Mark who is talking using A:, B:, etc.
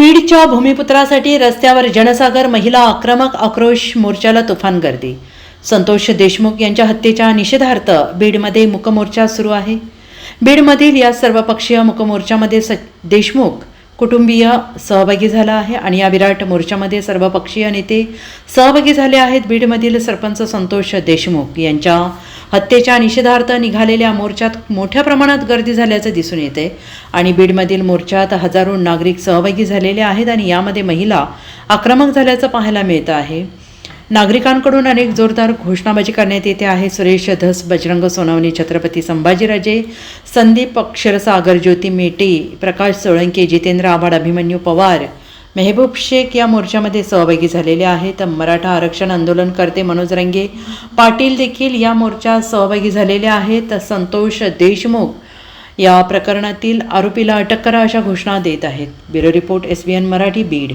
A: बीडच्या भूमिपुत्रासाठी रस्त्यावर जनसागर महिला आक्रमक आक्रोश मोर्चाला तुफान गर्दी. संतोष देशमुख यांच्या हत्येच्या निषेधार्थ बीडमध्ये मुकमोर्चा सुरू आहे. बीडमधील या सर्वपक्षीय मुकमोर्चामध्ये स देशमुख कुटुंबीय सहभागी झाला आहे आणि या विराट मोर्चामध्ये सर्वपक्षीय नेते सहभागी झाले आहेत. बीडमधील सरपंच संतोष देशमुख यांच्या हत्येच्या निषेधार्थ निघालेल्या मोर्चात मोठ्या प्रमाणात गर्दी झाल्याचं दिसून येते आणि बीडमधील मोर्चात हजारो नागरिक सहभागी झालेले आहेत आणि यामध्ये महिला आक्रमक झाल्याचं पाहायला मिळतं आहे. नागरिकांकडून अनेक जोरदार घोषणाबाजी करण्यात येते आहे. सुरेश धस बजरंग सोनवणे छत्रपती संभाजीराजे संदीप अक्षरसागर ज्योती मेटे प्रकाश सोळंके जितेंद्र आव्हाड अभिमन्यू पवार मेहबूब शेख या मोर्चामध्ये सहभागी झालेले आहेत. मराठा आरक्षण आंदोलनकर्ते मनोज रंगे पाटील देखील या मोर्चात सहभागी झालेले आहेत. संतोष देशमुख या प्रकरणातील आरोपीला अटक करा अशा घोषणा देत आहेत. Bureau report S B N Marathi Beed.